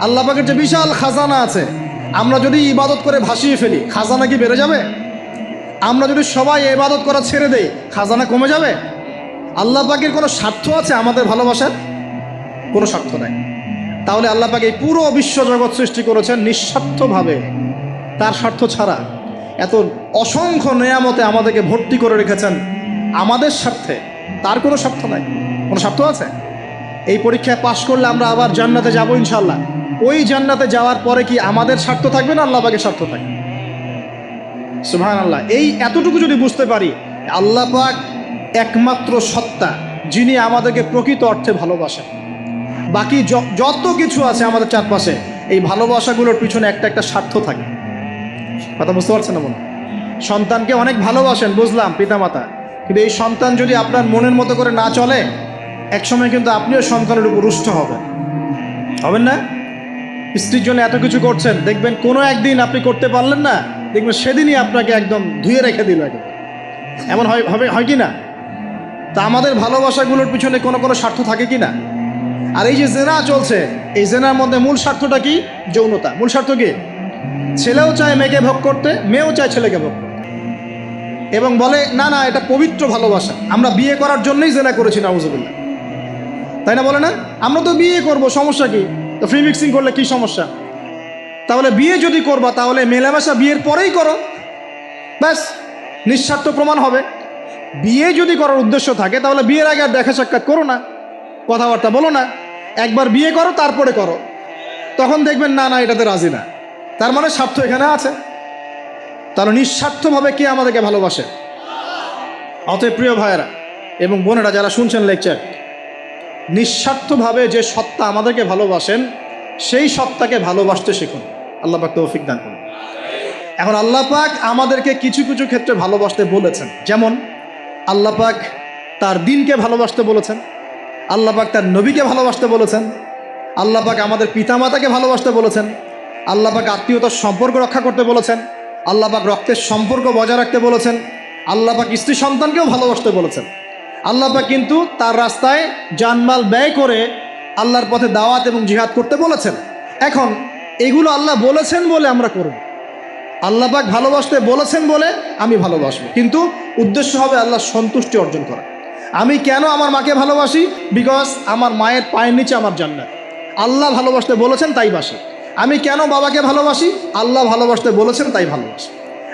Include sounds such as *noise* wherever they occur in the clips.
আল্লাহ পাকের যে বিশাল খাজানা আছে, আমরা যদি ইবাদত করে ভাসিয়ে ফেলি, খাজানা কি বেড়ে যাবে? আমরা যদি সবাই ইবাদত করা ছেড়ে দেই, খাজানা কমে যাবে? আল্লাহ পাকের কোনো স্বার্থ আছে আমাদের ভালোবাসার? কোনো স্বার্থ নাই। তাহলে আল্লাহ পাক এই পুরো বিশ্ব জগৎ সৃষ্টি করেছেন নিঃস্বার্থভাবে। তার স্বার্থ ছাড়া এত অসংখ্য নেয়ামতে আমাদেরকে ভর্তি করে রেখেছেন আমাদের স্বার্থে। তার কোনো স্বার্থ নাই। কোনো স্বার্থ আছে? এই পরীক্ষায় পাশ করলে আমরা আবার জান্নাতে যাব ইনশাল্লাহ ওই জান্নাতে যাওয়ার পরে কি আমাদের স্বার্থ থাকবে না আল্লাহ পাকের স্বার্থ থাকবে? সুহান আল্লাহ এই এতটুকু যদি বুঝতে পারি, আল্লাহ পাক একমাত্র সত্তা, যিনি আমাদেরকে প্রকৃত অর্থে ভালোবাসেন। বাকি যত কিছু আছে আমাদের চারপাশে, এই ভালোবাসাগুলোর পিছনে একটা একটা স্বার্থ থাকে। কথা বুঝতে পারছেন না মনে সন্তানকে অনেক ভালোবাসেন, বুঝলাম, পিতামাতা। কিন্তু এই সন্তান যদি আপনার মনের মতো করে না চলে, একসময় কিন্তু আপনিও সন্তানের উপর রুষ্ট হবেন। হবেন না? স্ত্রীর জন্য এত কিছু করছেন, দেখবেন কোনো একদিন আপনি করতে পারলেন না, দেখবেন সেদিনই আপনাকে একদম ধুয়ে রেখে দিল একদম এমন হয়, হবে, হয় কি না? তা আমাদের ভালোবাসাগুলোর পিছনে কোনো কোনো স্বার্থ থাকে কি না? আর এই যে জেনা চলছে, এই জেনার মধ্যে মূল স্বার্থটা কি? যৌনতা। মূল স্বার্থ কি? ছেলেও চায় মেয়েকে ভোগ করতে, মেয়েও চায় ছেলেকে ভোগ করতে। এবং বলে, না না, এটা পবিত্র ভালোবাসা। আমরা বিয়ে করার জন্যই জেনা করেছি, নাউজুবিল্লাহ। তাই না বলে না? আমরা তো বিয়ে করব, সমস্যা কি? তো ফ্রি মিক্সিং করলে কি সমস্যা? তাহলে বিয়ে যদি করবা, তাহলে মেলামেশা বিয়ের পরেই করো। ব্যাস, নিঃস্বার্থ প্রমাণ হবে। বিয়ে যদি করার উদ্দেশ্য থাকে, তাহলে বিয়ের আগে আর দেখা সাক্ষাৎ করো না, কথাবার্তা বলো না। একবার বিয়ে করো, তারপরে করো। তখন দেখবেন, না না, এটাতে রাজি না। তার মানে স্বার্থ এখানে আছে। তাহলে নিঃস্বার্থভাবে কে আমাদেরকে ভালোবাসে? অতএব প্রিয় ভাইয়েরা এবং বোনেরা, যারা শুনছেন লেকচার নিঃস্বার্থভাবে যে সত্তা আমাদেরকে ভালোবাসেন, সেই সত্তাকে ভালোবাসতে শিখুন। আল্লাহ পাক তৌফিক দান করুন। এখন আল্লাহ পাক আমাদেরকে কিছু কিছু ক্ষেত্রে ভালোবাসতে বলেছেন। যেমন, আল্লাহ পাক তার দিনকে ভালোবাসতে বলেছেন, আল্লাহ পাক তার নবীকে ভালোবাসতে বলেছেন, আল্লাহ পাক আমাদের পিতামাতাকে ভালোবাসতে বলেছেন, আল্লাহ পাক আত্মীয়তার সম্পর্ক রক্ষা করতে বলেছেন, আল্লাহ পাক রক্তের সম্পর্ক বজায় রাখতে বলেছেন, আল্লাহ পাক স্ত্রী সন্তানকেও ভালোবাসতে বলেছেন। আল্লাহ পাক কিন্তু তার রাস্তায় জানমাল ব্যয় করে আল্লাহর পথে দাওয়াত এবং জিহাদ করতে বলেছেন। এখন এগুলো আল্লাহ বলেছেন বলে আমরা করব। আল্লাহ পাক ভালোবাসতে বলেছেন বলে আমি ভালোবাসবো। কিন্তু উদ্দেশ্য হবে আল্লাহ সন্তুষ্টি অর্জন করা। আমি কেন আমার মাকে ভালোবাসি? বিকজ আমার মায়ের পায়ের নিচে আমার জান্নাত। আল্লাহ ভালোবাসতে বলেছেন তাই বাসি। আমি কেন বাবাকে ভালোবাসি? আল্লাহ ভালোবাসতে বলেছেন তাই ভালোবাসি।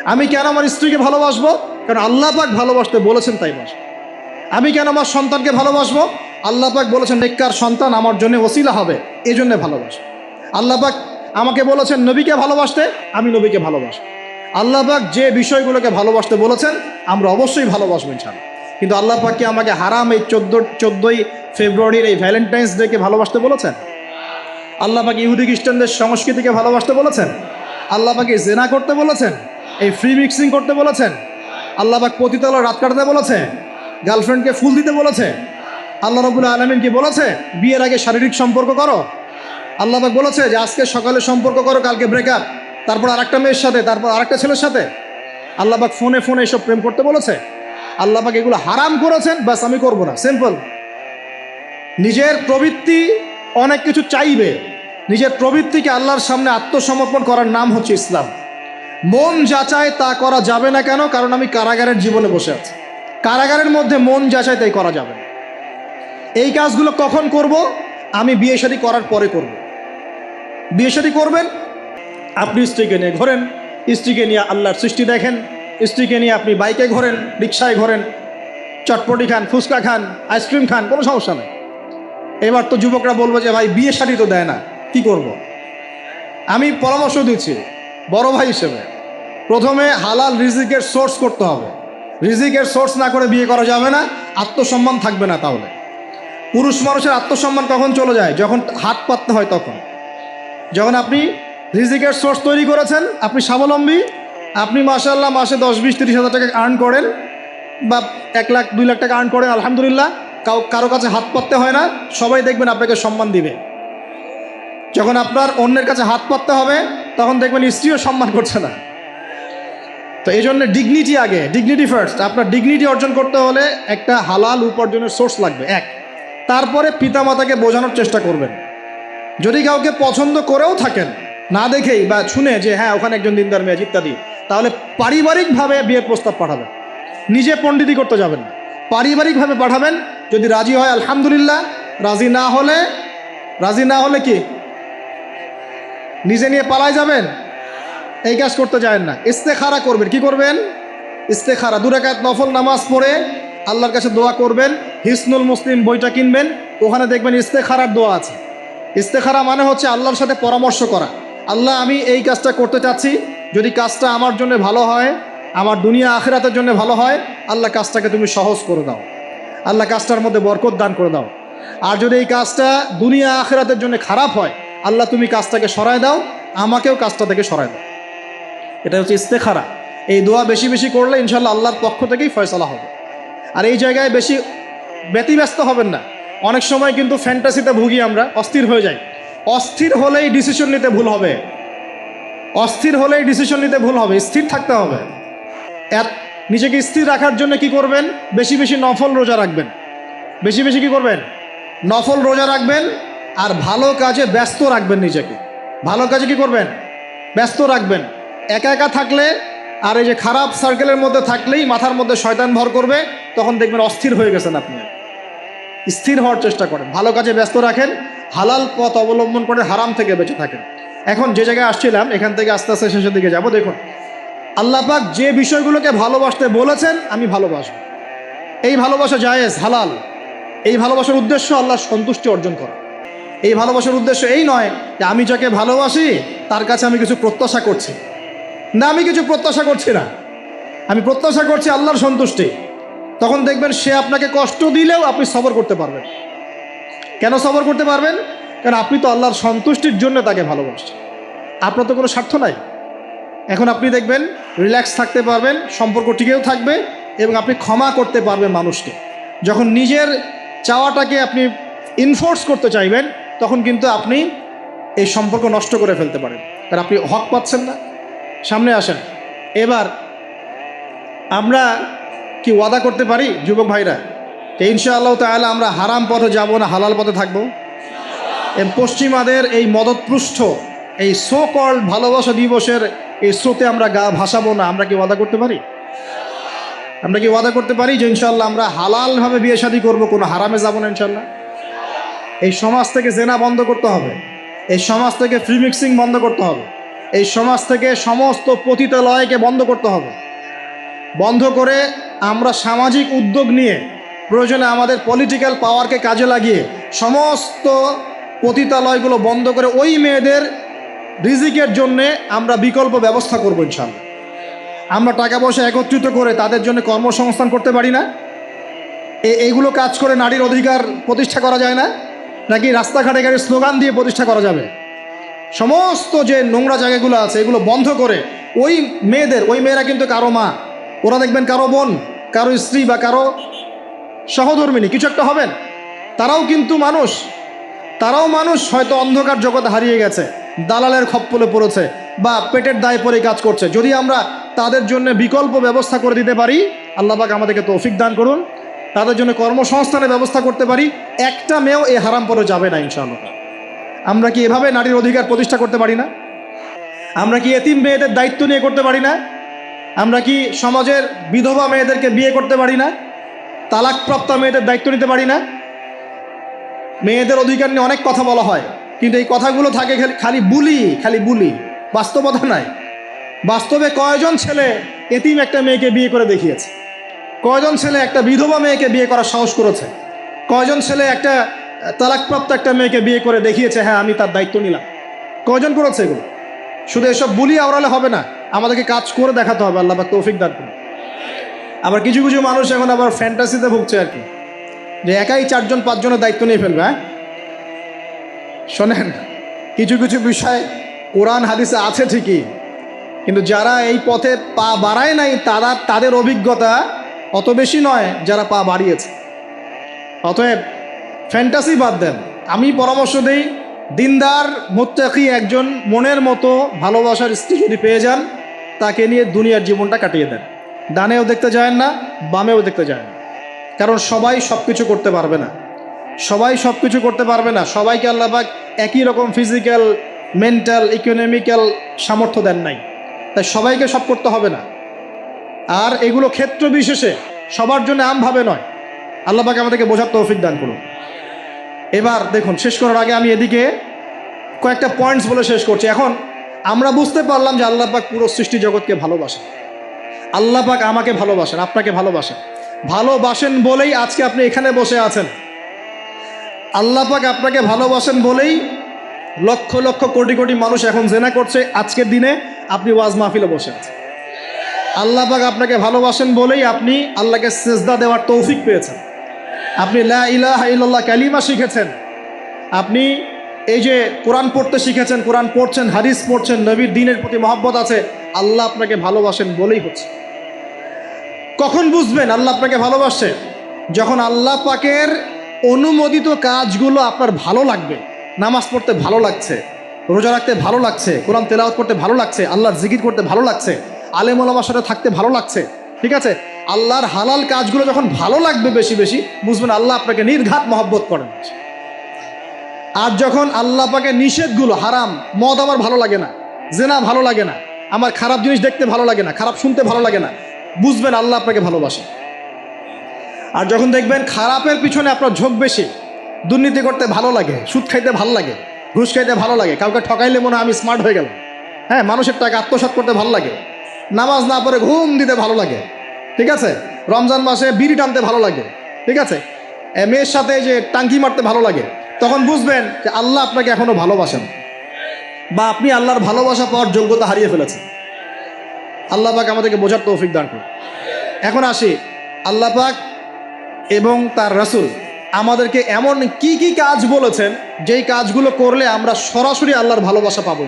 আমি কেন আমার স্ত্রীকে ভালোবাসবো? কারণ আল্লাহ পাক ভালোবাসতে বলেছেন তাই বাসবো আমি কেন আমার সন্তানকে ভালোবাসবো? পাক বলেছেন, নেককার সন্তান আমার জন্য ওসিলা হবে এই জন্য ভালোবাসবো পাক আমাকে বলেছেন, নবীকে ভালোবাসতে আমি নবীকে ভালোবাসবো। পাক যে বিষয়গুলোকে ভালোবাসতে বলেছেন, আমরা অবশ্যই ভালোবাসবো ইনশাল্লাহ কিন্তু আল্লাহ পাক কি আমাকে হারাম এই চোদ্দ, চোদ্দোই ফেব্রুয়ারির এই ভ্যালেন্টাইন্স ডেকে ভালোবাসতে বলেছেন? পাক ইহুদি খ্রিস্টানদের সংস্কৃতিকে ভালোবাসতে বলেছেন? পাকে জেনা করতে বলেছেন? এই ফ্রি মিক্সিং করতে বলেছেন? পাক পতিতলা রাত কাটাতে বলেছে গার্লফ্রেন্ডকে ফুল দিতে বলেছে? আল্লাহ রবুল্লা আলমিন কি বলেছে? বিয়ের আগে শারীরিক সম্পর্ক করো। আল্লাহ পাক বলেছে যে, আজকে সকালে সম্পর্ক করো, কালকে ব্রেকআপ তারপর আরেকটা মেয়ের সাথে, তারপর আরেকটা ছেলের সাথে। আল্লাহ পাক ফোনে ফোনে এসব প্রেম করতে বলেছে। আল্লাহ পাক এগুলো হারাম করেছেন বাস আমি করব না। সিম্পল নিজের প্রবৃত্তি অনেক কিছু চাইবে। নিজের প্রবৃত্তিকে আল্লাহর সামনে আত্মসমর্পণ করার নাম হচ্ছে ইসলাম। মন যাচায় তা করা যাবে না কেন? কারণ আমি কারাগারের জীবনে বসে আছি। কারাগারের মধ্যে মন যাচাই তাই করা যাবে। এই কাজগুলো কখন করব? আমি বিয়ে শাদী করার পরে করব। বিয়ে শাদী করবেন? আপনি স্ত্রীকে নিয়ে ঘোরেন, স্ত্রীকে নিয়ে আল্লাহর সৃষ্টি দেখেন, স্ত্রীকে নিয়ে আপনি বাইকে ঘোরেন রিক্সায় ঘোরেন, চটপটি খান, ফুচকা খান, আইসক্রিম খান, কোনো সমস্যা নেই। এবার তো যুবকরা বলব যে, ভাই, বিয়ে শাড়ি তো দেয় না, কি করব। আমি পরামর্শ দিচ্ছি, বড় ভাই হিসেবে। প্রথমে হালাল রিজিকের সোর্স করতে হবে। রিজিকের সোর্স না করে বিয়ে করা যাবে না, আত্মসম্মান থাকবে না তাহলে। পুরুষ মানুষের আত্মসম্মান কখন চলে যায়? যখন হাত পাততে হয় তখন। যখন আপনি রিজিকের সোর্স তৈরি করেছেন, আপনি স্বাবলম্বী, আপনি মাসাল্লাহ মাসে দশ, বিশ, তিরিশ হাজার টাকা আর্ন করেন বা এক লাখ, দুই লাখ টাকা আর্ন করেন, আলহামদুলিল্লাহ, কাউ, কারও কাছে হাত পাততে হয় না, সবাই দেখবেন আপনাকে সম্মান দিবে। যখন আপনার অন্যের কাছে হাত পাততে হবে, তখন দেখবেন স্ত্রীও সম্মান করছে না। তো এই জন্য ডিগনিটি আগে ডিগনিটি ফার্স্ট আপনার ডিগনিটি অর্জন করতে হলে একটা হালাল উপার্জনের সোর্স লাগবে, এক। তারপরে পিতামাতাকে বোঝানোর চেষ্টা করবেন। যদি কাউকে পছন্দ করেও থাকেন, না দেখেই বা শুনে যে হ্যাঁ ওখানে একজন দিনদার মেয়ে, ইত্যাদি, তাহলে পারিবারিকভাবে বিয়ের প্রস্তাব পাঠাবেন। নিজে পণ্ডিতি করতে যাবেন। পারিবারিকভাবে পাঠাবেন, যদি রাজি হয়, আলহামদুলিল্লাহ। রাজি না হলে, রাজি না হলে কি? নিজে নিয়ে পালায় যাবেন? এই কাজ করতে যায় না। ইস্তেখারা করবেন। কি করবেন? ইস্তেখারা। দুরাকাত নফল নামাজ পড়ে আল্লাহর কাছে দোয়া করবেন। হিসনুল মুসলিম বইটা কিনবেন। ওখানে দেখবেন ইস্তেখারার দোয়া আছে। ইস্তেখারা মানে হচ্ছে আল্লাহর সাথে পরামর্শ করা। আল্লাহ, আমি এই কাজটা করতে চাচ্ছি। যদি কাজটা আমার জন্য ভালো হয়, আমার দুনিয়া আখেরাতের জন্য ভালো হয়, আল্লাহ কাজটাকে তুমি সহজ করে দাও। আল্লাহ কাজটার মধ্যে বরকত দান করে দাও। আর যদি এই কাজটা দুনিয়া আখেরাতের জন্য খারাপ হয়, আল্লাহ তুমি কাজটাকে সরায় দাও, আমাকেও কাজটা থেকে সরায় দাও। এটা হচ্ছে ইস্তেখারা। এই দোয়া বেশি বেশি করলে ইনশাল্লাহ আল্লাহর পক্ষ থেকেই ফয়সলা হবে। আর এই জায়গায় বেশি ব্যতিব্যস্ত হবেন না। অনেক সময় কিন্তু ফ্যান্টাসিতে ভুগি আমরা, অস্থির হয়ে যাই। অস্থির হলেই ডিসিশন নিতে ভুল হবে। অস্থির হলেই ডিসিশন নিতে ভুল হবে, স্থির থাকতে হবে। নিজেকে স্থির রাখার জন্য কি করবেন? বেশি বেশি নফল রোজা রাখবেন। বেশি বেশি কি করবেন? নফল রোজা রাখবেন আর ভালো কাজে ব্যস্ত রাখবেন নিজেকে। ভালো কাজে কি করবেন? ব্যস্ত রাখবেন। একা একা থাকলে আর এই যে খারাপ সার্কেলের মধ্যে থাকলেই মাথার মধ্যে শয়তান ভর করবে, তখন দেখবেন অস্থির হয়ে গেছেন আপনি। স্থির হওয়ার চেষ্টা করেন। ভালো কাজে ব্যস্ত রাখেন, হালাল পথ অবলম্বন করে হারাম থেকে বেঁচে থাকেন। এখন যে জায়গায় আসছিলাম, এখান থেকে আস্তে আস্তে শেষের দিকে যাব। দেখুন, আল্লাহ পাক যে বিষয়গুলোকে ভালোবাসতে বলেছেন, আমি ভালোবাসবো। এই ভালোবাসা জায়েজ, হালাল। এই ভালোবাসার উদ্দেশ্য আল্লাহ সন্তুষ্টি অর্জন করা। এই ভালোবাসার উদ্দেশ্য এই নয় যে আমি যাকে ভালোবাসি, তার কাছে আমি কিছু প্রত্যাশা করছি। না, আমি কিছু প্রত্যাশা করছি না। আমি প্রত্যাশা করছি আল্লাহর সন্তুষ্টি। তখন দেখবেন সে আপনাকে কষ্ট দিলেও আপনি সবর করতে পারবেন। কেন সবর করতে পারবেন? কারণ আপনি তো আল্লাহর সন্তুষ্টির জন্য তাকে ভালোবাসছেন। আপনার তো কোনো স্বার্থ নাই। এখন আপনি দেখবেন রিল্যাক্স থাকতে পারবেন, সম্পর্ক টিকেও থাকবে এবং আপনি ক্ষমা করতে পারবেন মানুষকে। যখন নিজের চাওয়াটাকে আপনি ইনফোর্স করতে চাইবেন, তখন কিন্তু আপনি এই সম্পর্ক নষ্ট করে ফেলতে পারেন। কারণ আপনি হক পাচ্ছেন না। সামনে আসেন। এবার আমরা কি ওয়াদা করতে পারি যুবক ভাইরা? যে ইনশাআল্লাহ তাহলে আমরা হারাম পথে যাব না, হালাল পথে থাকব। এবং পশ্চিমাদের এই মদতপৃষ্ঠ এই সো কল্ড ভালোবাসা দিবসের এই স্রোতে আমরা গা ভাসাবো না, আমরা কি ওয়াদা করতে পারি? আমরা কি ওয়াদা করতে পারি যে ইনশাল্লাহ আমরা হালালভাবে বিয়ে শাদী করব, কোনো হারামে যাব না ইনশাল্লাহ এই সমাজ থেকে জেনা বন্ধ করতে হবে। এই সমাজ থেকে ফ্রি মিক্সিং বন্ধ করতে হবে। এই সমাজ থেকে সমস্ত পতিতালয়কে বন্ধ করতে হবে। বন্ধ করে আমরা সামাজিক উদ্যোগ নিয়ে প্রয়োজনে আমাদের পলিটিক্যাল পাওয়ারকে কাজে লাগিয়ে সমস্ত পতিতালয়গুলো বন্ধ করে ওই মেয়েদের রিজিকের জন্যে আমরা বিকল্প ব্যবস্থা করব ইনশাল্লাহ আমরা টাকা পয়সা একত্রিত করে তাদের জন্য কর্মসংস্থান করতে পারি না। এইগুলো কাজ করে নারীর অধিকার প্রতিষ্ঠা করা যায় না। নাকি রাস্তাঘাটে গাড়ির স্লোগান দিয়ে প্রতিষ্ঠা করা যাবে? সমস্ত যে নোংরা জায়গাগুলো আছে, এগুলো বন্ধ করে ওই মেয়েদের, ওই মেয়েরা কিন্তু কারও মা। ওরা দেখবেন কারও বোন, কারও স্ত্রী বা কারও সহধর্মিনী। কিছু একটা হবেন তারাও কিন্তু মানুষ। তারাও মানুষ, হয়তো অন্ধকার জগতে হারিয়ে গেছে। দালালের খপ্পলে পড়েছে বা পেটের দায় পরে কাজ করছে। যদি আমরা তাদের জন্য বিকল্প ব্যবস্থা করে দিতে পারি আল্লাহবাক আমাদেরকে তৌফিক দান করুন। তাদের জন্য কর্মসংস্থানের ব্যবস্থা করতে পারি। একটা মেয়েও এই হারাম পরে যাবে না, ইনশাআল্লাহ। আমরা কি এভাবে নারীর অধিকার প্রতিষ্ঠা করতে পারি না? আমরা কি এতিম মেয়েদের দায়িত্ব নিয়ে করতে পারি না? আমরা কি সমাজের বিধবা মেয়েদেরকে বিয়ে করতে পারি না? তালাকপ্রাপ্ত মেয়েদের দায়িত্ব নিতে পারি না? মেয়েদের অধিকার নিয়ে অনেক কথা বলা হয়, কিন্তু এই কথাগুলো থাকে খালি- বুলি, খালি বুলি। বাস্তবতা নাই। বাস্তবে কয়জন ছেলে এতিম একটা মেয়েকে বিয়ে করে দেখিয়েছে? কয়জন ছেলে একটা বিধবা মেয়েকে বিয়ে করার সাহস করেছে? কয়জন ছেলে একটা তালাকপ্রাপ্ত একটা মেয়েকে বিয়ে করে দেখিয়েছে হ্যাঁ আমি তার দায়িত্ব নিলাম। কয়জন করেছে এগুলো? শুধু এসব বুলি আওড়ালে হবে না, আমাদেরকে কাজ করে দেখাতে হবে, আল্লাহ বা তৌফিক দান করুন। আবার কিছু কিছু মানুষ এখন আবার ফ্যান্টাসিতে ভুগছে আর কি, যে একাই চারজন, পাঁচজনের দায়িত্ব নিয়ে ফেলবে হ্যাঁ? শোনেন, কিছু কিছু বিষয় কোরআন, হাদিসে আছে ঠিকই, কিন্তু যারা এই পথে পা বাড়ায় নাই, তারা, তাদের অভিজ্ঞতা অত বেশি নয় যারা পা বাড়িয়েছে। অতএব ফ্যান্টাসি বাদ দেন। আমি পরামর্শ দিই, দিনদার মোত্তাকি একজন মনের মতো ভালোবাসার স্ত্রী যদি পেয়ে যান, তাকে নিয়ে দুনিয়ার জীবনটা কাটিয়ে দেন। ডানেও দেখতে যায় না, বামেও দেখতে যায় না। কারণ সবাই সব কিছু করতে পারবে না। সবাই সব কিছু করতে পারবে না। সবাইকে আল্লাহবাক একই রকম ফিজিক্যাল মেন্টাল ইকোনমিক্যাল সামর্থ্য দেন নাই। তাই সবাইকে সব করতে হবে না। আর এগুলো ক্ষেত্র বিশেষে সবার জন্য আমভাবে নয়। আল্লাহবাকে আমাদেরকে বোঝার তৌফিক দান করুন। এবার দেখুন, শেষ করার আগে আমি এদিকে কয়েকটা পয়েন্টস বলে শেষ করছি। এখন আমরা বুঝতে পারলাম যে আল্লাহ পাক পুরো সৃষ্টি জগৎকে ভালোবাসেন। আল্লাহ পাক আমাকে ভালোবাসেন, আপনাকে ভালোবাসেন। ভালোবাসেন বলেই আজকে আপনি এখানে বসে আছেন। আল্লাহ পাক আপনাকে ভালোবাসেন বলেই লক্ষ লক্ষ কোটি কোটি মানুষ এখন জেনা করছে। আজকের দিনে আপনি ওয়াজ মাহফিলে বসে আছেন। আল্লাহ পাক আপনাকে ভালোবাসেন বলেই আপনি আল্লাহকে সেজদা দেওয়ার তৌফিক পেয়েছেন। আপনি ইল্লাল্লাহ কালিমা শিখেছেন। আপনি এই যে কোরআন পড়তে শিখেছেন, কোরআন পড়ছেন, হাদিস পড়ছেন, নবীর দিনের প্রতি মহব্বত আছে, আল্লাহ আপনাকে ভালোবাসেন বলেই হচ্ছে। কখন বুঝবেন আল্লাহ আপনাকে ভালোবাসছে? যখন আল্লাহ পাকের অনুমোদিত কাজগুলো আপনার ভালো লাগবে, নামাজ পড়তে ভালো লাগছে, রোজা রাখতে ভালো লাগছে, কোরআন তেলাওয়াত করতে ভালো লাগছে, আল্লাহর জিকির করতে ভালো লাগছে, আলেম সাথে থাকতে ভালো লাগছে, ঠিক আছে? আল্লাহর হালাল কাজগুলো যখন ভালো লাগবে বেশি বেশি, বুঝবেন আল্লাহ আপনাকে নির্ঘাত মহব্বত করেন। আর যখন আল্লাহ পাকে নিষেধগুলো, হারাম, মদ আমার ভালো লাগে না, জেনা ভালো লাগে না, আমার খারাপ জিনিস দেখতে ভালো লাগে না, খারাপ শুনতে ভালো লাগে না, বুঝবেন আল্লাহ আপনাকে ভালোবাসে। আর যখন দেখবেন খারাপের পিছনে আপনার ঝোঁক বেশি, দুর্নীতি করতে ভালো লাগে, সুদ খাইতে ভালো লাগে, ঘুষ খাইতে ভালো লাগে, কাউকে ঠকাইলে মনে হয় আমি স্মার্ট হয়ে গেলাম। হ্যাঁ মানুষের টাকা আত্মসাৎ করতে ভালো লাগে, নামাজ না পড়ে ঘুম দিতে ভালো লাগে। ঠিক আছে? রমজান মাসে বিড়ি টানতে ভালো লাগে, ঠিক আছে? মেয়ের সাথে যে টাঙ্কি মারতে ভালো লাগে, তখন বুঝবেন যে আল্লাহ আপনাকে এখনও ভালোবাসেন। বা আপনি আল্লাহর ভালোবাসা পাওয়ার যোগ্যতা হারিয়ে ফেলেছেন। আল্লাহ পাক আমাদেরকে বোঝার তৌফিক দান করুন। এখন আসি, আল্লাহ পাক এবং তার রাসূল আমাদেরকে এমন কি কি কাজ বলেছেন, যেই কাজগুলো করলে আমরা সরাসরি আল্লাহর ভালোবাসা পাবো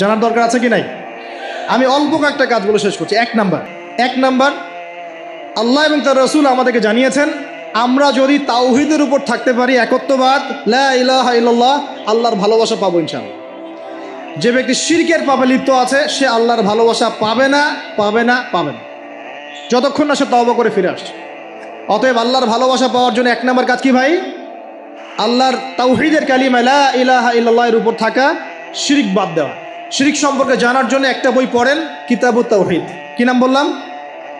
জানার দরকার আছে কি নাই? আমি অল্প কয়েকটা কাজগুলো শেষ করছি। এক নাম্বার এক নাম্বার আল্লাহ এবং তার রসুল আমাদেরকে জানিয়েছেন, আমরা যদি তাওহিদের উপর থাকতে পারি একত্ববাদ, লা ইলাহা ইল্লাল্লাহ, আল্লাহর ভালোবাসা পাবো ইনশাআল্লাহ। যে ব্যক্তি শিরকের পাপে লিপ্ত আছে, সে আল্লাহর ভালোবাসা পাবে না পাবে না পাবে না। যতক্ষণ না সে তওবা করে ফিরে আসছে। অতএব আল্লাহর ভালোবাসা পাওয়ার জন্য এক নম্বর কাজ কি ভাই? আল্লাহর তাওহিদের কালিমা লা ইলাহা এর উপর থাকা, শিরিক বাদ দেওয়া। শিরিক সম্পর্কে জানার জন্য একটা বই পড়েন, কিতাবুত তাওহিদ। কি নাম বললাম?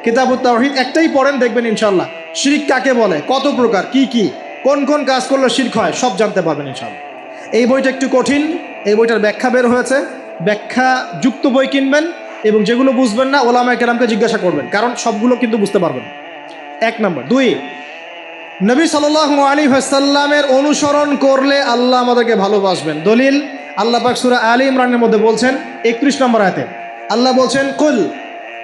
কিতাবুত তাওহিদ একটাই পড়েন, দেখবেন ইনশাল্লাহ শিরিক কাকে বলে? কত প্রকার? কি কি? কোন কোন কাজ করলে শিরক হয়? সব জানতে পারবেন ইনশাল্লাহ এই বইটা একটু কঠিন, এই বইটার ব্যাখ্যা বের হয়েছে। ব্যাখ্যা যুক্ত বই কিনবেন এবং যেগুলো বুঝবেন না, ওলামায় কেরামকে জিজ্ঞাসা করবেন, কারণ সবগুলো কিন্তু বুঝতে পারবেন। এক নম্বর। দুই, নবী সাল্লাহ আলী হাসাল্লামের অনুসরণ করলে আল্লাহ আমাদেরকে ভালোবাসবেন। দলিল, আল্লাহ পাক সুরা আলী ইমরানের মধ্যে বলছেন, একত্রিশ নম্বর আয়তে, আল্লাহ বলছেন, কুল,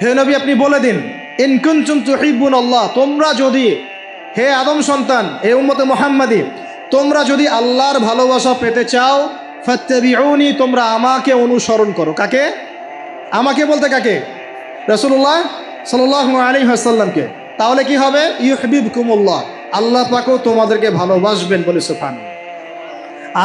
হে নবী, আপনি বলে দিন ইনকুনচুম তুহিবুন আল্লাহ, তোমরা যদি, হে আদম সন্তান হে উম্মতে মোহাম্মদী, তোমরা যদি আল্লাহর ভালোবাসা পেতে চাও, ফত্তাবিউনি, তোমরা আমাকে অনুসরণ করো। কাকে? আমাকে বলতে কাকে? রসুল্লাহ সাল্লাহ আলী হাসাল্লামকে তাহলে কি হবে? ইউহবিব কুমুল্লাহ আল্লাহ পাকও তোমাদেরকে ভালোবাসবেন বলে সুফান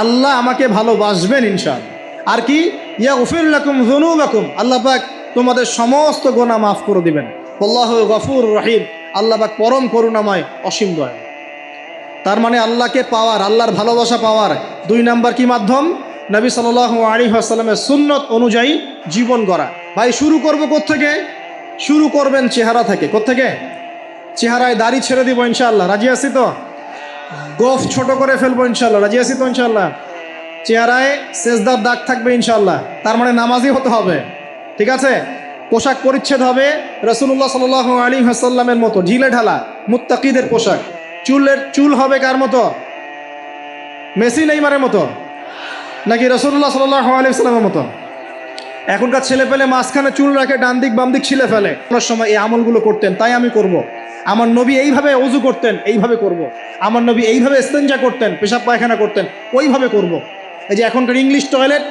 আল্লাহ আমাকে ভালোবাসবেন ইনশাল আর কি? ইয়া উফিরুল্লাকুম জুনুবাকুম আল্লাহ পাক তোমাদের সমস্ত গোনা মাফ করে দিবেন। আল্লাহ গফুর রহিম। আল্লাহ পাক পরম করুণাময়, অসীম দয়া তার মানে আল্লাহকে পাওয়ার, আল্লাহর ভালোবাসা পাওয়ার দুই নাম্বার কি মাধ্যম? নবী সাল আলী আসাল্লামের সুন্নত অনুযায়ী জীবন গড়া। ভাই, শুরু করব কোত্থেকে? শুরু করবেন চেহারা থেকে। কোত্থেকে? চেহারায় দাড়ি ছেড়ে দিব ইনশাল্লাহ রাজি আছি তো? গোফ ছোট করে ফেলব ইনশাল্লাহ রাজি আছি তো ইনশাল্লাহ চেহারায় সেজদার দাগ থাকবে ইনশাল্লাহ তার মানে নামাজি হতে হবে। ঠিক আছে? পোশাক পরিচ্ছেদ হবে রসুল্লাহ সাল আলী হাসাল্লামের মতো। ঢিলে ঢালা, মুত্তাকিদের পোশাক। চুলের, চুল হবে কার মতো? মেসি নেইমারের মতো? নাকি রসুল্লাহ সাল্লাহ আলাইসাল্লামের মতো? এখনকার ছেলে পেলে মাঝখানে চুল রাখে ডান দিক বাম দিক ছিলে ফেলে। ওনার সময় এই আমলগুলো করতেন, তাই আমি করব। আমার নবী এইভাবে অজু করতেন, এইভাবে করব। আমার নবী এইভাবে স্তেঞ্জা করতেন, পেশাব পায়খানা করতেন, ওইভাবে করব। এই যে এখনকার ইংলিশ টয়লেট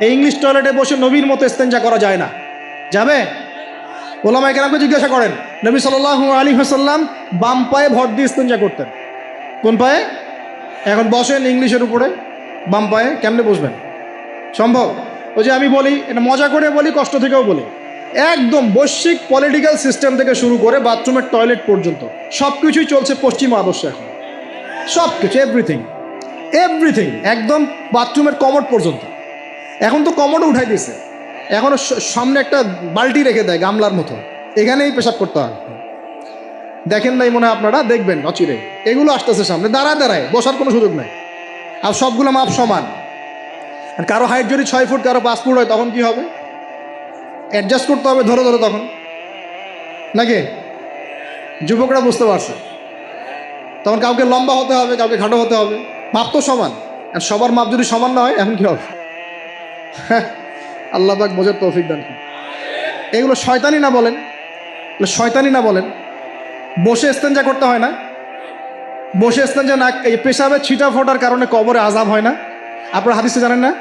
এই ইংলিশ টয়লেটে বসে নবীর মতো স্তেঞ্জা করা যায় না। যাবে? ওলামাই কেরামকে জিজ্ঞাসা করেন, নবী সাল আলী হাসাল্লাম বাম পায়ে ভর দিয়ে স্তেঞ্জা করতেন। কোন পায়ে? এখন বসেন ইংলিশের উপরে, বাম পায়ে কেমনে বসবেন? সম্ভব? ওই যে আমি বলি, এটা মজা করে বলি, কষ্ট থেকেও বলি। একদম বৈশ্বিক পলিটিক্যাল সিস্টেম থেকে শুরু করে বাথরুমের টয়লেট পর্যন্ত। সব কিছুই চলছে পশ্চিম আদর্শ এখন। সব কিছু এভরিথিং এভরিথিং একদম বাথরুমের কমোড পর্যন্ত। এখন তো কমোডও উঠাই দিয়েছে। এখন স- সামনে একটা বালতি রেখে দেয় গামলার মতো। এখানেই পেশাব করতে হয়। দেখেন নাই মনে হয় আপনারা, দেখবেন অচিরে। এগুলো আসতেছে সামনে, দাঁড়ায় দাঁড়ায়, বসার কোনো সুযোগ নাই। আর সবগুলো মাপ সমান। আর কারও হাইট যদি ছয় ফুট, কারও পাঁচ ফুট হয়, তখন কি হবে? অ্যাডজাস্ট করতে হবে ধরে ধরে তখন। নাকি? যুবকরা বুঝতে পারছে। তখন কাউকে লম্বা হতে হবে, কাউকে খাটো হতে হবে। মাপ তো সমান। আর সবার মাপ যদি সমান না হয়, এখন কি হবে? আল্লাহ পাক বোঝার তৌফিক দান করুন। এগুলো শয়তানি না বলেন শয়তানি না বলেন। বসে স্তেঞ্জা করতে হয় না। বসে স্তেঞ্জা না, এই পেশাবে ছিটা ফোটার কারণে কবরে আজাব হয় না। আপনারা হাদিসে জানেন না?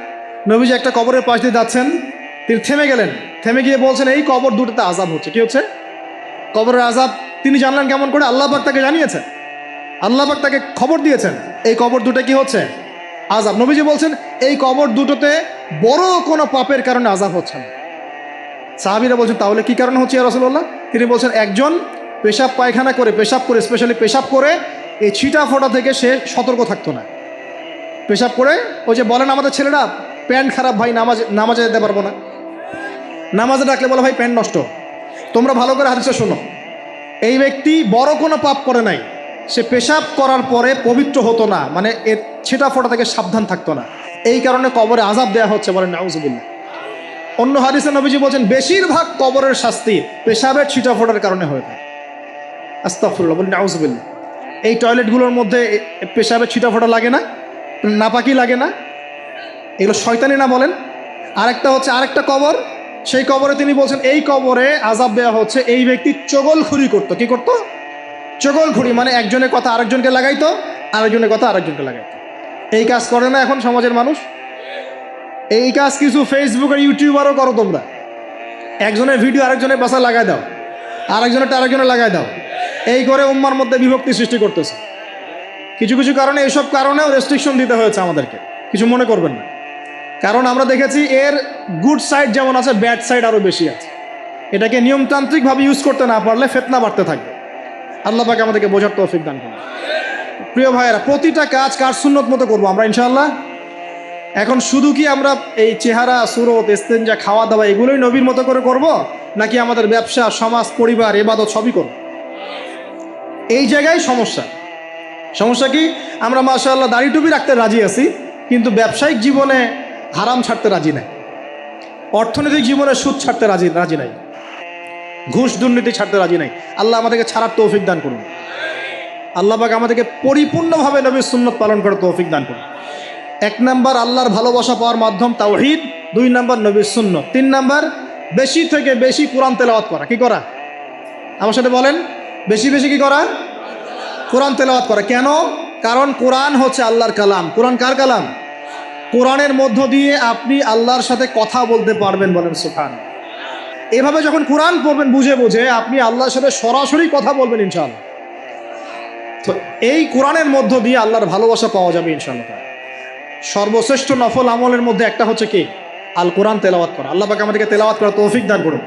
নবীজি একটা কবরের পাশ দিয়ে যাচ্ছেন, তিনি থেমে গেলেন। থেমে গিয়ে বলছেন, এই কবর দুটোতে আজাব হচ্ছে। কি হচ্ছে? কবরের আজাব, তিনি জানলেন কেমন করে? আল্লাহ পাক তাকে জানিয়েছেন। আল্লাহ পাক তাকে খবর দিয়েছেন, এই কবর দুটো কি হচ্ছে? আজাব। নবীজি বলছেন, এই কবর দুটোতে বড় কোনো পাপের কারণে আজাব হচ্ছে না। সাহাবিরা বলছেন, তাহলে কি কারণে হচ্ছে রসুল্লাহ তিনি বলছেন, একজন পেশাব পায়খানা করে, পেশাব করে স্পেশালি পেশাব করে, এই ছিটা ফোটা থেকে সে সতর্ক থাকতো না। পেশাব করে, ওই যে বলেন আমাদের ছেলেরা, প্যান্ট খারাপ ভাই, নামাজ, নামাজে যেতে পারব না। নামাজে ডাকলে বলো, ভাই, প্যান্ট নষ্ট। তোমরা ভালো করে হাদিসে শোনো। এই ব্যক্তি বড় কোনো পাপ করে নাই। সে পেশাব করার পরে পবিত্র হতো না। মানে এর ছিটা ফোটা থেকে সাবধান থাকতো না। এই কারণে কবরে আজাব দেওয়া হচ্ছে বলেন নাউজুবিল্লাহ। অন্য হাদিসে নবীজি বলছেন, বেশিরভাগ কবরের শাস্তি পেশাবের ছিটা ফোটার কারণে হয়ে থাকে। আস্তাফুল্লাহ বলেন নাউজুবিল্লাহ। এই টয়লেটগুলোর মধ্যে পেশাবের ছিটা ফোটা লাগে না, নাপাকি লাগে না। এগুলো শয়তানি না বলেন। আরেকটা হচ্ছে, আরেকটা কবর, সেই কবরে তিনি বলছেন, এই কবরে আজাব দেওয়া হচ্ছে, এই ব্যক্তি চগল চগলখুরি করতো। কি করতো? চগলখুরি মানে একজনের কথা আরেকজনকে লাগাইতো, আরেকজনের কথা আরেকজনকে লাগাইতো। এই কাজ করে না এখন সমাজের মানুষ? এই কাজ কিছু ফেসবুক আর ইউটিউবারও করো তোমরা। একজনের ভিডিও আরেকজনের বাসা লাগাই দাও। আরেকজনেরটা আরেকজনে লাগাই দাও। এই করে উম্মার মধ্যে বিভক্তি সৃষ্টি করতেছে। কিছু কিছু কারণে এসব কারণেও রেস্ট্রিকশন দিতে হয়েছে আমাদেরকে। কিছু মনে করবেন না। কারণ আমরা দেখেছি এর গুড সাইড যেমন আছে ব্যাড সাইড আরও বেশি আছে। এটাকে নিয়মতান্ত্রিকভাবে ইউজ করতে না পারলে ফেতনা বাড়তে থাকবে। আল্লাহ পাকে আমাদেরকে বোঝার তৌফিক দান করুন। প্রিয় ভাইয়েরা, প্রতিটা কাজ কার সুন্নত মতো করব আমরা ইনশাল্লাহ এখন শুধু কি আমরা এই চেহারা, সুরত এস্তেঞ্জা খাওয়া দাওয়া এগুলোই নবীর মতো করে করব, নাকি আমাদের ব্যবসা, সমাজ, পরিবার, এবাদত সবই করব? এই জায়গায় সমস্যা। সমস্যা কি? আমরা মাশাআল্লাহ দাড়ি টুপি রাখতে রাজি আছি, কিন্তু ব্যবসায়িক জীবনে হারাম ছাড়তে রাজি নাই। অর্থনৈতিক জীবনে সুদ ছাড়তে রাজি রাজি নাই। ঘুষ দুর্নীতি ছাড়তে রাজি নাই। আল্লাহ আমাদেরকে ছাড়ার তৌফিক দান করুন। আল্লাহ পাক আমাদেরকে পরিপূর্ণভাবে নবীর সুন্নত পালন করার তৌফিক দান করুন। এক নাম্বার আল্লাহর ভালোবাসা পাওয়ার মাধ্যম তাওহিদ, দুই নাম্বার নবীর সুন্নত, তিন নাম্বার বেশি থেকে বেশি কোরআন তেলাওয়াত করা। কি করা? আমার সাথে বলেন, বেশি বেশি কি করা? কোরআন তেলাওয়াত করা। কেন? কারণ কোরআন হচ্ছে আল্লাহর কালাম। কোরআন কার কালাম? কোরআনের মধ্য দিয়ে আপনি আল্লাহর সাথে কথা বলতে পারবেন বলেন সুফান এভাবে যখন কোরআন পড়বেন বুঝে বুঝে আপনি আল্লাহর সাথে সরাসরি কথা বলবেন ইনশাআল্লাহ। তো এই কোরআনের মধ্য দিয়ে আল্লাহর ভালোবাসা পাওয়া যাবে ইনশাল্লাহ সর্বশ্রেষ্ঠ নফল আমলের মধ্যে একটা হচ্ছে কি? আল কোরআন তেলাওয়াত করা। আল্লাহ পাকে আমাদেরকে তেলাওয়াত করা তৌফিক দান করুন।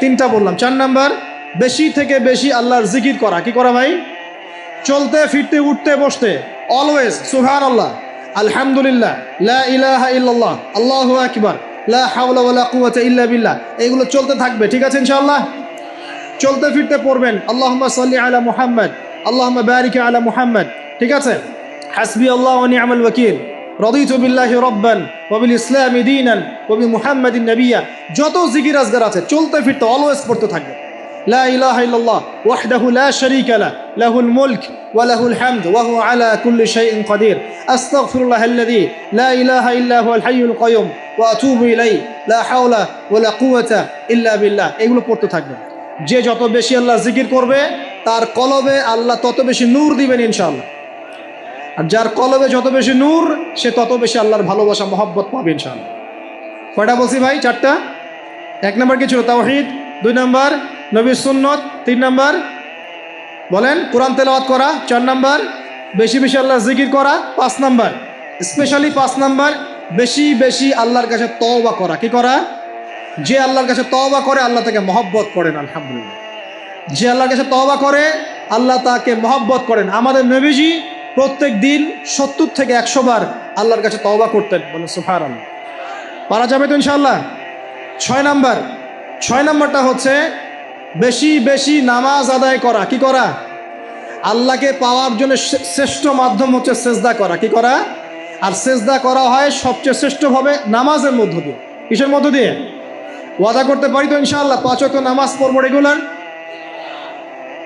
তিনটা বললাম। চার নাম্বার, বেশি থেকে বেশি আল্লাহর জিকির করা। কি করা ভাই? চলতে, ফিরতে, উঠতে, বসতে। অলওয়েজ সুহান আল্লাহ আলহামদুলিল্লাহ ইল্লাল্লাহ। আল্লাহু আকবার। লা বিল্লাহ। এগুলো চলতে থাকবে। ঠিক আছে ইনশাআল্লাহ? চলতে, ফিরতে পড়বেন। আল্লাহুম্মা সাল্লি আলা মুহাম্মদ। আল্লাহ বারিক আলা মুহাম্মদ। ঠিক আছে? হাসবি আল্লাহ আমল ওয়াকিল। রদিত বিল্লাহি রব্বান ওবিল ইসলাম দিনান ওবি মুহাম্মদ নবিয়া। যত জিকির আজগার আছে, চলতে ফিরতে অলওয়েজ পড়তে থাকবে। লা ইলাহা ইল্লাল্লাহ ওয়াহদাহু লা শারীকা লা, লাহুল মুলক ওয়া লাহুল হামদ ওয়া হুয়া আলা কুল্লি শাইইন কাদির। আস্তাগফিরুল্লাহ আল্লাযী লা ইলাহা ইল্লা হুয়াল হাইয়ুল কাইয়ুম ওয়া আতুবু ইলাইহি। লা হাওলা ওয়া লা কুওয়াতা ইল্লা বিল্লাহ। এগুলো পড়তে থাকবে। যে যত বেশি আল্লাহ জিকির করবে তার কলবে আল্লাহ তত বেশি নূর দিবেন ইনশাআল্লাহ। আর যার কলবে যত বেশি নূর, সে তত বেশি আল্লাহর ভালোবাসা, মহব্বত পাবে ইনশাআল্লাহ। কয়টা বলছি ভাই? চারটা? এক নম্বর কি ছিল? তাওহিদ। দুই নম্বর নবী সুন্নত। তিন নম্বর, বলেন, কোরআন তেলাওয়াত করা। চার নম্বর, বেশি বেশি আল্লাহ জিকির করা। পাঁচ নম্বর, স্পেশালি পাঁচ নম্বর, বেশি বেশি আল্লাহর কাছে তওবা করা। কি করা? যে আল্লাহর কাছে তওবা করে, আল্লাহ তাকে মহব্বত করেন, আলহামদুলিল্লাহ। যে আল্লাহর কাছে তওবা করে, আল্লাহ তাকে মহব্বত করেন। আমাদের নবীজি প্রত্যেক দিন সত্তর থেকে একশো বার আল্লাহর কাছে তওবা করতেন। বলে সুফার আল্লাহ পারা যাবে তো ইনশাআল্লাহ? ছয় নাম্বার। ছয় নাম্বারটা হচ্ছে বেশি বেশি নামাজ আদায় করা। কি করা? আল্লাহকে পাওয়ার জন্য শ্রেষ্ঠ মাধ্যম হচ্ছে সেজদা করা। কি করা? আর সেজদা করা হয় সবচেয়ে শ্রেষ্ঠভাবে নামাজের মধ্য দিয়ে। কিসের মধ্য দিয়ে? ওয়াদা করতে পারি তো ইনশাআল্লাহ। পাঁচ ওয়াক্ত নামাজ পড়ব রেগুলার।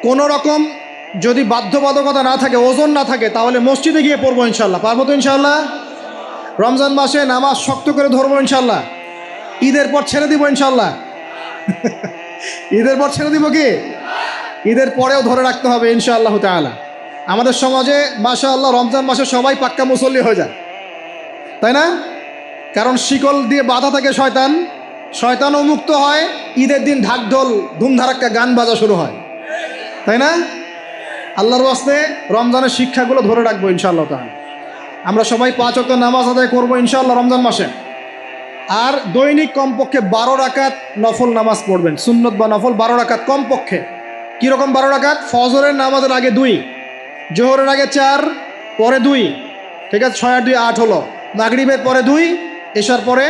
কোনো রকম যদি বাধ্যবাধকতা না থাকে, ওজন না থাকে, তাহলে মসজিদে গিয়ে পড়ব ইনশাল্লাহ পারব তো ইনশাল্লাহ রমজান মাসে নামাজ শক্ত করে ধরবো ইনশাল্লাহ ঈদের পর ছেড়ে দিব ইনশাল্লাহ *laughs* ঈদের পর ছেড়ে দিব কি? ঈদের পরেও ধরে রাখতে হবে ইনশাআল্লাহ তাআলা। আমাদের সমাজে মাশা আল্লাহ রমজান মাসে সবাই পাক্কা মুসল্লি হয়ে যায়। তাই না? কারণ শিকল দিয়ে বাধা থাকে শয়তান। শয়তানও মুক্ত হয়, ঈদের দিন ঢাকঢোল, ধুমধারাক্কা গান বাজা শুরু হয়। তাই না? আল্লাহর ওয়াস্তে রমজানের শিক্ষাগুলো ধরে রাখব ইনশাআল্লাহ তাহলে আমরা সবাই পাঁচ অক্ট নামাজ আদায় করব ইনশাআল্লাহ রমজান মাসে। আর দৈনিক কমপক্ষে বারো রাকাত নফল নামাজ পড়বেন। সুন্নত বা নফল বারো রাকাত কমপক্ষে। কীরকম বারো রাকাত? ফজরের নামাজের আগে দুই, জোহরের আগে চার, পরে দুই, ঠিক আছে? ছয় আর দুই আট হলো। নাগরিবের পরে দুই এসার পরে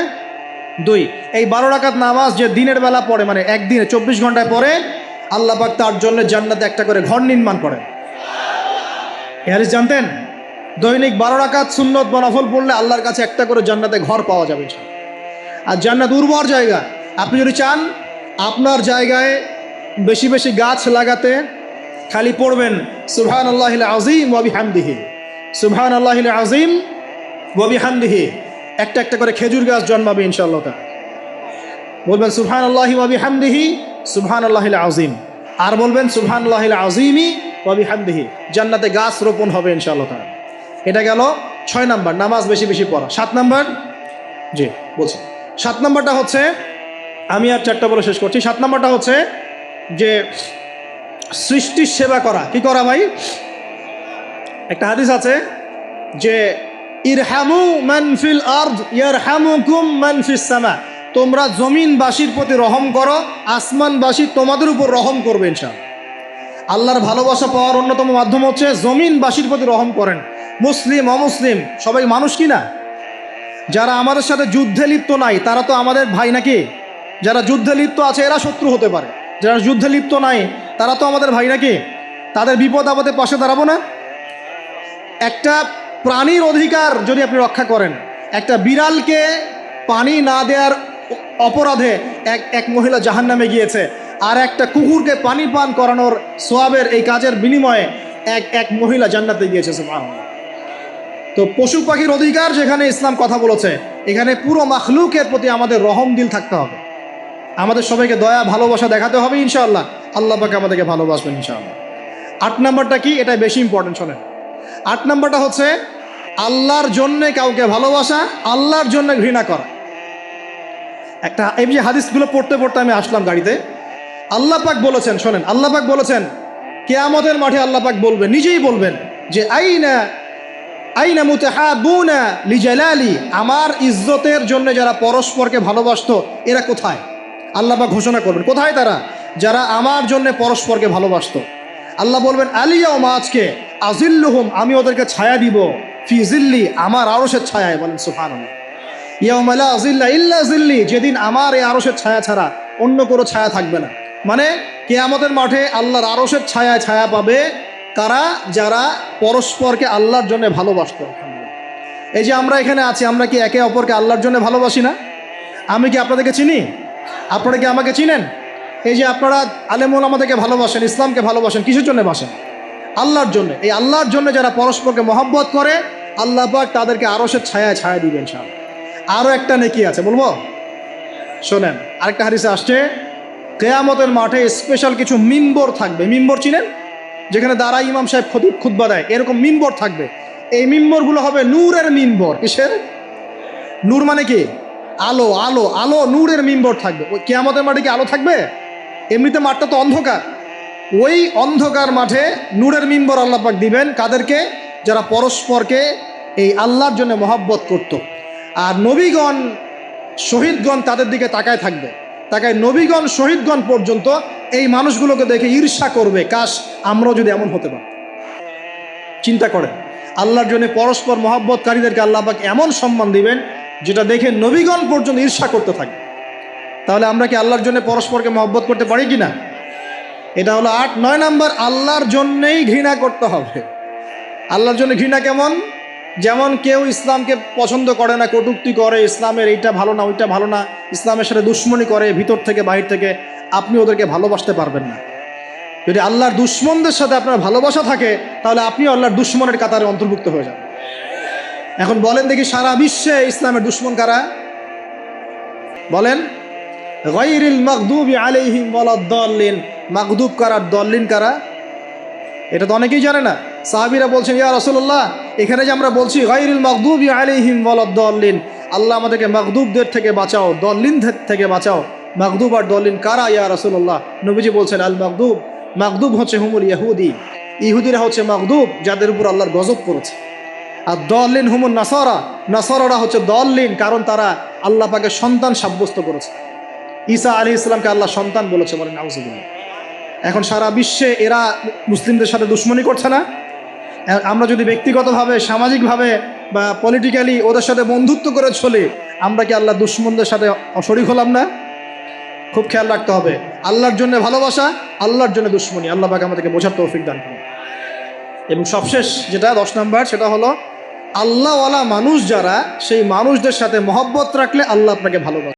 দুই। এই বারো রাকাত নামাজ যে দিনের বেলা পড়ে মানে একদিনে চব্বিশ ঘন্টায় পরে আল্লাহ পাক তার জন্য জান্নাতে একটা করে ঘর নির্মাণ করেন। হাদিস জানতেন? দৈনিক বারো রাকাত সুন্নত বা নফল পড়লে আল্লাহর কাছে একটা করে জান্নাতে ঘর পাওয়া যাবে আর জান্নাত উর্বর জায়গা। আপনি যদি চান, আপনার জায়গায় বেশি বেশি গাছ লাগাতে খালি পড়বেন সুবহান আল্লাহ আজিম ওয়াবি হামদিহি সুবহান আল্লাহ আজিম ওয়াবি হামদিহি একটা একটা করে খেজুর গাছ জন্মাবে ইনশাআল্লাহ তাআলা। বলবেন সুবহান আল্লাহ ওয়াবি হামদিহি সুবহান আল্লাহ আজিম আর বলবেন সুবহান আল্লাহ আজিমি ওয়াবি হামদিহি জান্নাতে গাছ রোপণ হবে ইনশাআল্লাহ। এটা গেল ছয় নাম্বার, নামাজ বেশি বেশি পড়া। সাত নাম্বার? জি, বলছি। সাত নাম্বারটা হচ্ছে, আমি আর চারটা বলে শেষ করছি। সাত নাম্বারটা হচ্ছে যে সৃষ্টির সেবা করা। কি করা ভাই? একটা হাদিস আছে যে, ইরহামু মানফিল আর্দ, ইয়ারহামুকুম মানফিস সামা। তোমরা জমিনবাসীর প্রতি রহম করো, আসমানবাসী তোমাদের উপর রহম করবে ইনশাআল্লাহ। আল্লাহর ভালোবাসা পাওয়ার অন্যতম মাধ্যম হচ্ছে জমিনবাসীর প্রতি রহম করেন। মুসলিম, অমুসলিম, সবাই মানুষ কি না? যারা আমাদের সাথে যুদ্ধে লিপ্ত নাই, তারা তো আমাদের ভাই নাকি? যারা যুদ্ধে লিপ্ত আছে, এরা শত্রু হতে পারে। যারা যুদ্ধে লিপ্ত নাই, তারা তো আমাদের ভাই নাকি? তাদের বিপদ আপদে পাশে দাঁড়াবো না? একটা প্রাণীর অধিকার যদি আপনি রক্ষা করেন, একটা বিড়ালকে পানি না দেওয়ার অপরাধে এক এক মহিলা জাহান নামে গিয়েছে। আর একটা কুকুরকে পানি পান করানোর সোয়াবের এই কাজের বিনিময়ে এক এক মহিলা জান্নাতে গিয়েছে তো পশু পাখির অধিকার যেখানে ইসলাম কথা বলেছে, এখানে পুরো মাখলুকের প্রতি আমাদের রহম দিল থাকতে হবে। আমাদের সবাইকে দয়া, ভালোবাসা দেখাতে হবে ইনশাআল্লাহ। আল্লাহ পাকে আমাদেরকে ভালোবাসবেন ইনশাআল্লাহ। আট নাম্বারটা কি? এটা বেশি ইম্পর্টেন্ট শোনেন। আট নাম্বারটা হচ্ছে, আল্লাহর জন্যে কাউকে ভালোবাসা, আল্লাহর জন্য ঘৃণা করা। একটা এই যে হাদিসগুলো পড়তে পড়তে আমি আসলাম গাড়িতে। আল্লাহ পাক বলেছেন, শোনেন, আল্লাহ পাক বলেছেন, কেয়ামতের মাঠে আল্লাহ পাক বলবেন নিজেই বলবেন যে, আইনা আইনা মুতাহাবুনা লিজালালি, আমার ইজ্জতের জন্য যারা পরস্পরকে ভালোবাসত, এরা কোথায়? আল্লাহ পাক ঘোষণা করবেন, কোথায় তারা? যারা আমার জন্য পরস্পরকে ভালোবাসত। আল্লাহ বলবেন আলিয়া ও মাছকে আজিল্লুহুম, আমি ওদেরকে ছায়া দিব ফিজিল্লি আমার আরশের ছায়ায় বলেন সুফান ইয়ামালা আজিল্লা ইল্লা জিল্লি যেদিন আমার এই আরশের ছায়া ছাড়া অন্য কোনো ছায়া থাকবে না। মানে কেয়ামতের মাঠে আল্লাহর আরশের ছায়া ছায়া পাবে কারা? যারা পরস্পরকে আল্লাহর জন্য ভালোবাসত। এই যে আমরা এখানে আছি, আমরা কি একে অপরকে আল্লাহর জন্য ভালোবাসি না? আমি কি আপনাদেরকে চিনি? আপনারা কি আমাকে চিনেন? এই যে আপনারা আলেমুল আমাদেরকে ভালোবাসেন, ইসলামকে ভালোবাসেন, কিসের জন্য বাসেন? আল্লাহর জন্য। এই আল্লাহর জন্য যারা পরস্পরকে মহব্বত করে, আল্লাহ পাক তাদেরকে আরশের ছায়ায় ছায়া দিবেন সাল আরও একটা নেকি আছে, বলব? শোনেন, আরেকটা হারিসে আসছে, কেয়ামতের মাঠে স্পেশাল কিছু মিম্বর থাকবে। মিম্বর চিনেন? যেখানে দাঁড়া ইমাম সাহেব খতিব খুতবা দেয়। এরকম মিম্বর থাকবে। এই মিম্বরগুলো হবে নূরের মিম্বর। কিসের? নূর মানে কি? আলো আলো আলো, নূরের মিম্বর থাকবে। ওই কেয়ামতের মাঠে কি আলো থাকবে? এমনিতে মাঠটা তো অন্ধকার। ওই অন্ধকার মাঠে নূরের মিম্বর আল্লাপাক দিবেন। কাদেরকে? যারা পরস্পরকে এই আল্লাহর জন্য মহাব্বত করত। আর নবীগণ, শহীদগণ তাদের দিকে তাকায় থাকবে। তাকায় নবীগণ, শহীদগণ পর্যন্ত এই মানুষগুলোকে দেখে ঈর্ষা করবে, কাশ, আমরাও যদি এমন হতে পারি। চিন্তা করেন, আল্লাহর জন্য পরস্পর মহব্বতকারীদেরকে আল্লাহ পাক এমন সম্মান দিবেন, যেটা দেখে নবীগণ পর্যন্ত ঈর্ষা করতে থাকে তাহলে আমরা কি আল্লাহর জন্য পরস্পরকে মহব্বত করতে পারি কি না এটা হলো আট, নয় নাম্বার, আল্লাহর জন্যেই ঘৃণা করতে হবে। আল্লাহর জন্য ঘৃণা কেমন? যেমন কেউ ইসলামকে পছন্দ করে না, কটুক্তি করে, ইসলামের এইটা ভালো না, ওইটা ভালো না, ইসলামের সাথে দুশ্মনী করে, ভিতর থেকে, বাহির থেকে, আপনি ওদেরকে ভালোবাসতে পারবেন না। যদি আল্লাহর দুশ্মনদের সাথে আপনার ভালোবাসা থাকে, তাহলে আপনিও আল্লাহর দুশ্মনের কাতারে অন্তর্ভুক্ত হয়ে যান এখন বলেন দেখি, সারা বিশ্বে ইসলামের দুশ্মন কারা? বলেন গাইরিল মাকদুবি আলাইহিম ওয়ালাদ-দাল্লিন মাকদুব কারা দল্লিন কারা? এটা তো অনেকেই জানে না। সাহাবীরা বলছেন, ইয়া রাসূলুল্লাহ, এখানে যে আমরা বলছি গাইরিল মাকদুবি আলাইহিম ওয়ালাদ-দাল্লিন আল্লাহ আমাদেরকে মাকদুবদের থেকে বাঁচাও দল্লিনদের থেকে বাঁচাও। মাকদুব আর দল্লিন কারা, ইয়া রাসূলুল্লাহ? নবীজি বলছেন, আল মাকদুব মাকদুব হচ্ছে হুমুল ইহুদি ইহুদিরা হচ্ছে মাকদুব যাদের উপর আল্লাহর গজব করেছে আর দল্লিন হুমুল নাসারা, নাসারারা হচ্ছে দল্লিন কারণ তারা আল্লাহ পাকে সন্তান সাব্যস্ত করেছে। ঈসা আলী ইসলামকে আল্লাহ সন্তান বলেছে বলেন নাউজুবিল্লাহ। এখন সারা বিশ্বে এরা মুসলিমদের সাথে দুশ্মনী করছে না। আমরা যদি ব্যক্তিগতভাবে, সামাজিকভাবে বা পলিটিক্যালি ওদের সাথে বন্ধুত্ব করে চলি, আমরা কি আল্লাহ দুশ্মনদের সাথে শরিক হলাম না? খুব খেয়াল রাখতে হবে। আল্লাহর জন্য ভালোবাসা, আল্লাহর জন্য দুশ্মনী। আল্লাহ পাকে আমাদেরকে বোঝার তৌফিক দান করুন। এবং সবশেষ যেটা, দশ নম্বর, সেটা হলো, আল্লাহওয়ালা মানুষ যারা, সেই মানুষদের সাথে মহব্বত রাখলে আল্লাহ আপনাকে ভালোবাসে।